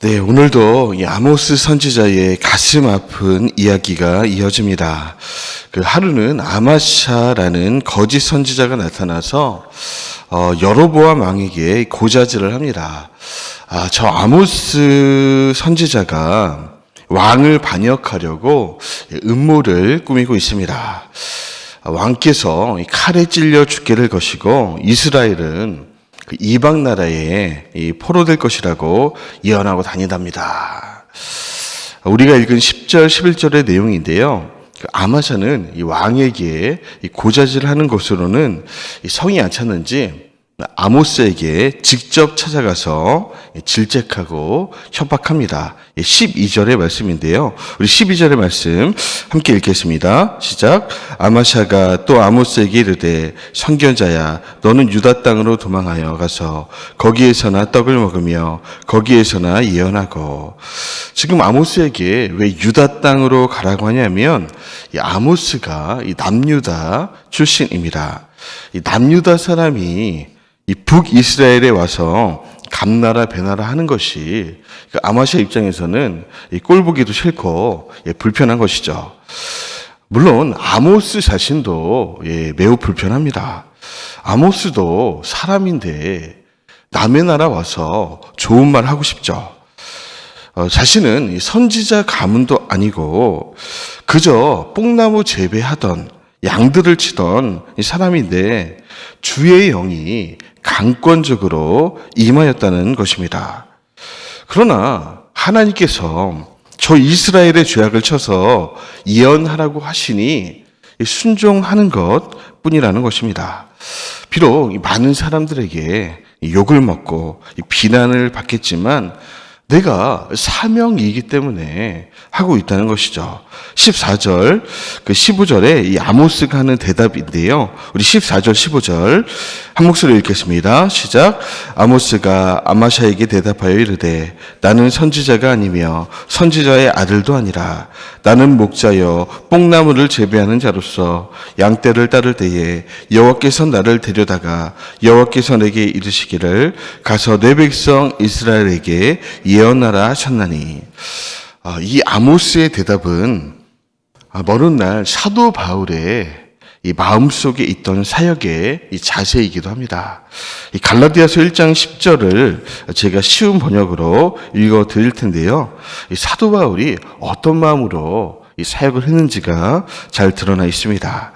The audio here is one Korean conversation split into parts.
네, 오늘도 이 아모스 선지자의 가슴 아픈 이야기가 이어집니다. 그 하루는 아마샤라는 거짓 선지자가 나타나서 어, 여로보암 왕에게 고자질을 합니다. 아, 저 아모스 선지자가 왕을 반역하려고 음모를 꾸미고 있습니다. 아, 왕께서 이 칼에 찔려 죽기를 것이고 이스라엘은 그 이방 나라에 이 포로될 것이라고 예언하고 다니답니다. 우리가 읽은 10절, 11절의 내용인데요. 그 아마샤는 이 왕에게 이 고자질하는 것으로는 이 성이 안 찼는지 아모스에게 직접 찾아가서 질책하고 협박합니다. 12절의 말씀인데요. 우리 12절의 말씀 함께 읽겠습니다. 시작. 아마샤가 또 아모스에게 이르되 선견자야 너는 유다 땅으로 도망하여 가서 거기에서나 떡을 먹으며 거기에서나 예언하고 지금 아모스에게 왜 유다 땅으로 가라고 하냐면 이 아모스가 이 남유다 출신입니다. 이 남유다 사람이 이 북이스라엘에 와서 감나라 배나라 하는 것이 그 아마시아 입장에서는 이 꼴보기도 싫고 예, 불편한 것이죠. 물론 아모스 자신도 예, 매우 불편합니다. 아모스도 사람인데 남의 나라 와서 좋은 말 하고 싶죠. 어, 자신은 이 선지자 가문도 아니고 그저 뽕나무 재배하던 양들을 치던 이 사람인데 주의 영이 강권적으로 임하였다는 것입니다. 그러나 하나님께서 저 이스라엘의 죄악을 쳐서 예언하라고 하시니 순종하는 것 뿐이라는 것입니다. 비록 이 많은 사람들에게 욕을 먹고 비난을 받겠지만 내가 사명이기 때문에 하고 있다는 것이죠. 14절, 그 15절에 이 아모스가 하는 대답인데요. 우리 14절, 15절 한 목소리로 읽겠습니다. 시작. 아모스가 아마샤에게 대답하여 이르되 나는 선지자가 아니며 선지자의 아들도 아니라 나는 목자여 뽕나무를 재배하는 자로서 양떼를 따를 때에 여호와께서 나를 데려다가 여호와께서 내게 이르시기를 가서 내 백성 이스라엘에게 예 언하라 하셨나니 아, 이 아모스의 대답은 아, 먼날 사도 바울의 이 마음속에 있던 사역의 이 자세이기도 합니다. 이 갈라디아서 1장 10절을 제가 쉬운 번역으로 읽어 드릴 텐데요. 이 사도 바울이 어떤 마음으로 이 사역을 했는지가 잘 드러나 있습니다.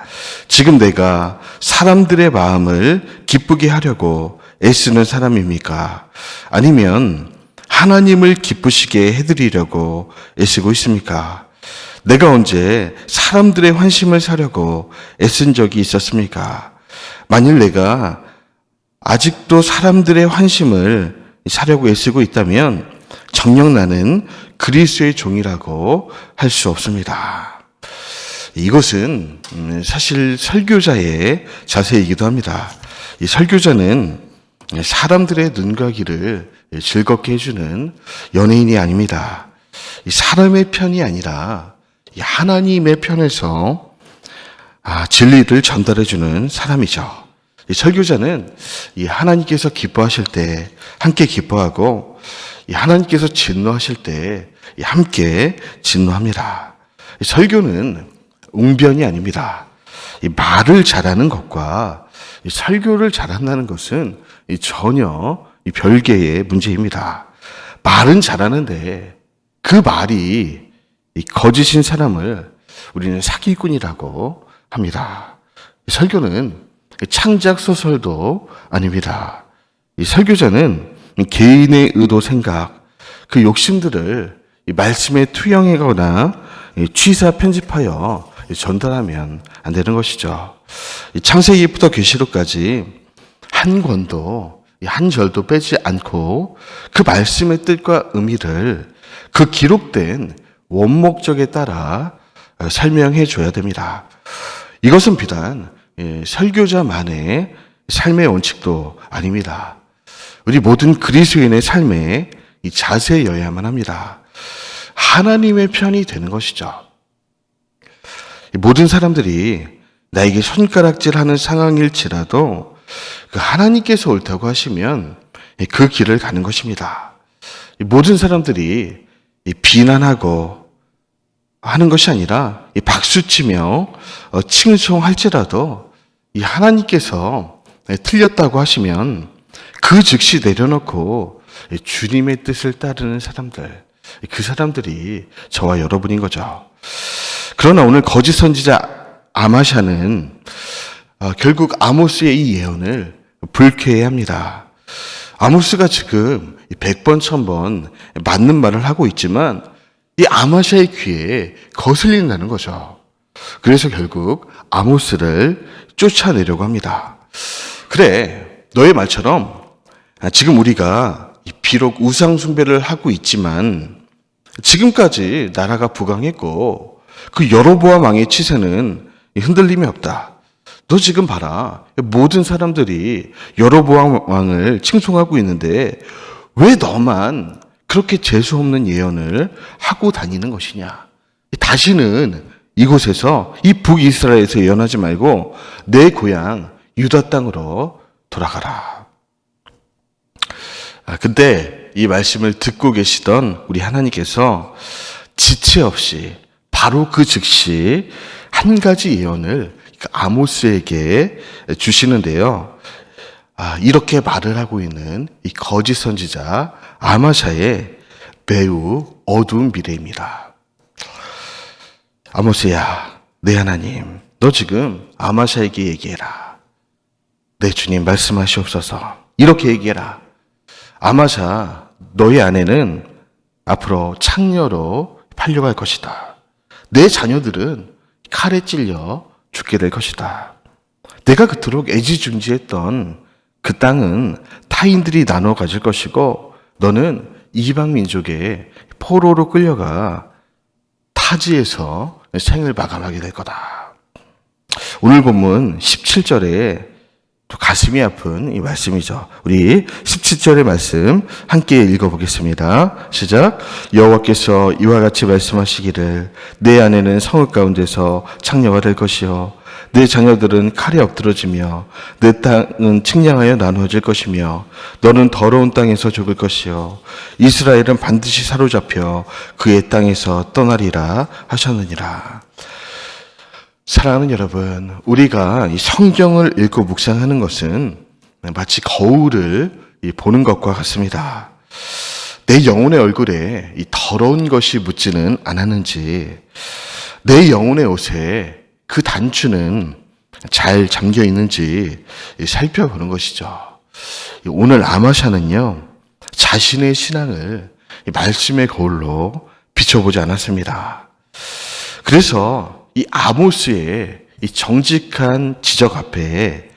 지금 내가 사람들의 마음을 기쁘게 하려고 애쓰는 사람입니까? 아니면 하나님을 기쁘시게 해드리려고 애쓰고 있습니까? 내가 언제 사람들의 환심을 사려고 애쓴 적이 있었습니까? 만일 내가 아직도 사람들의 환심을 사려고 애쓰고 있다면 정녕 나는 그리스의 종이라고 할 수 없습니다. 이것은 음, 사실 설교자의 자세이기도 합니다. 이 설교자는 사람들의 눈과 귀를 즐겁게 해주는 연예인이 아닙니다. 이 사람의 편이 아니라 이 하나님의 편에서 아, 진리를 전달해주는 사람이죠. 이 설교자는 이 하나님께서 기뻐하실 때 함께 기뻐하고 이 하나님께서 진노하실 때 함께 진노합니다. 이 설교는 웅변이 아닙니다. 이 말을 잘하는 것과 이 설교를 잘한다는 것은 이 전혀 이 별개의 문제입니다. 말은 잘하는데 그 말이 이 거짓인 사람을 우리는 사기꾼이라고 합니다. 이 설교는 창작 소설도 아닙니다. 이 설교자는 개인의 의도 생각, 그 욕심들을 이 말씀에 투영하거나 취사 편집하여 전달하면 안 되는 것이죠. 창세기부터 계시록까지 한 권도 한 절도 빼지 않고 그 말씀의 뜻과 의미를 그 기록된 원목적에 따라 설명해 줘야 됩니다. 이것은 비단 예, 설교자만의 삶의 원칙도 아닙니다. 우리 모든 그리스도인의 삶에 이 자세여야만 합니다. 하나님의 편이 되는 것이죠. 모든 사람들이 나에게 손가락질하는 상황일지라도 그 하나님께서 옳다고 하시면 그 길을 가는 것입니다. 이 모든 사람들이 이 비난하고 하는 것이 아니라 이 박수치며 어, 칭송할지라도 이 하나님께서 예, 틀렸다고 하시면 그 즉시 내려놓고 이 주님의 뜻을 따르는 사람들 그 사람들이 저와 여러분인 거죠. 그러나 오늘 거짓 선지자 아마샤는 어, 결국 아모스의 이 예언을 불쾌해 합니다. 아모스가 지금 100번, 1000번 맞는 말을 하고 있지만 이 아마샤의 귀에 거슬린다는 거죠. 그래서 결국 아모스를 쫓아내려고 합니다. 그래, 너의 말처럼 지금 우리가 비록 우상숭배를 하고 있지만 지금까지 나라가 부강했고 그 여로보암 왕의 치세는 흔들림이 없다. 너 지금 봐라. 모든 사람들이 여로보암 왕을 칭송하고 있는데 왜 너만 그렇게 재수 없는 예언을 하고 다니는 것이냐? 다시는 이곳에서 이 북이스라엘에서 예언하지 말고 내 고향 유다 땅으로 돌아가라. 아, 근데 이 말씀을 듣고 계시던 우리 하나님께서 지체 없이 바로 그 즉시 한 가지 예언을 그 아모스에게 주시는데요. 아, 이렇게 말을 하고 있는 이 거짓 선지자 아마샤의 매우 어두운 미래입니다. 아모스야, 내 하나님, 너 지금 아마샤에게 얘기해라. 내 주님 말씀하시옵소서. 이렇게 얘기해라. 아마샤, 너의 아내는 앞으로 창녀로 팔려갈 것이다. 내 자녀들은 칼에 찔려 죽게 될 것이다. 내가 그토록 애지중지했던 그 땅은 타인들이 나눠 가질 것이고 너는 이방 민족의 포로로 끌려가 타지에서 생을 마감하게 될 거다. 오늘 본문 17절에 또 가슴이 아픈 이 말씀이죠. 우리 17절의 말씀 함께 읽어보겠습니다. 시작. 여호와께서 이와 같이 말씀하시기를 내 아내는 성읍 가운데서 창녀가 될 것이요 내 자녀들은 칼에 엎드러지며 내 땅은 측량하여 나누어질 것이며 너는 더러운 땅에서 죽을 것이요 이스라엘은 반드시 사로잡혀 그의 땅에서 떠나리라 하셨느니라. 사랑하는 여러분, 우리가 이 성경을 읽고 묵상하는 것은 마치 거울을 보는 것과 같습니다. 내 영혼의 얼굴에 이 더러운 것이 묻지는 않았는지, 내 영혼의 옷에 그 단추는 잘 잠겨 있는지 살펴보는 것이죠. 오늘 아마샤는요, 자신의 신앙을 말씀의 거울로 비춰보지 않았습니다. 그래서 이 아모스의 이 정직한 지적 앞에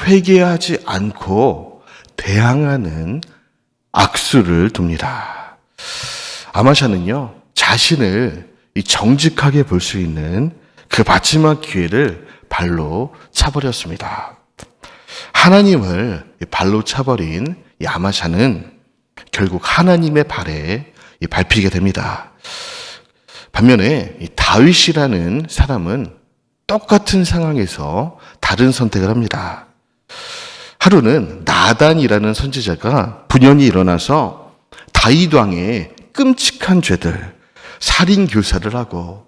회개하지 않고 대항하는 악수를 둡니다. 아마샤는요, 자신을 이 정직하게 볼 수 있는 그 마지막 기회를 발로 차버렸습니다. 하나님을 발로 차버린 이 아마샤는 결국 하나님의 발에 밟히게 됩니다. 반면에 이 다윗이라는 사람은 똑같은 상황에서 다른 선택을 합니다. 하루는 나단이라는 선지자가 분연이 일어나서 다윗 왕의 끔찍한 죄들, 살인 교사를 하고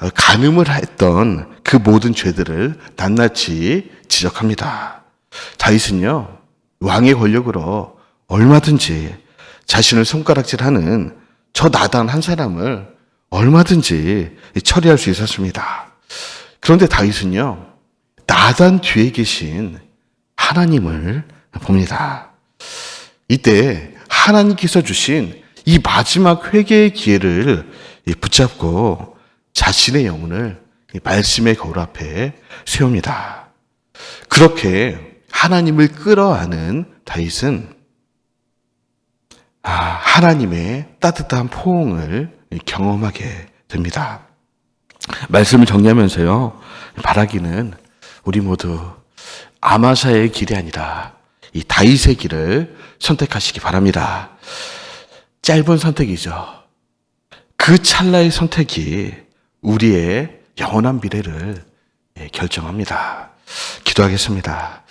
간음을 했던 그 모든 죄들을 낱낱이 지적합니다. 다윗은요 왕의 권력으로 얼마든지 자신을 손가락질하는 저 나단 한 사람을 얼마든지 처리할 수 있었습니다. 그런데 다윗은요, 나단 뒤에 계신 하나님을 봅니다. 이때 하나님께서 주신 이 마지막 회개의 기회를 붙잡고 자신의 영혼을 말씀의 거울 앞에 세웁니다. 그렇게 하나님을 끌어안은 다윗은 아, 하나님의 따뜻한 포옹을 경험하게 됩니다. 말씀을 정리하면서요, 바라기는 우리 모두 아마사의 길이 아니라 이 다윗의 길을 선택하시기 바랍니다. 짧은 선택이죠. 그 찰나의 선택이 우리의 영원한 미래를 결정합니다. 기도하겠습니다.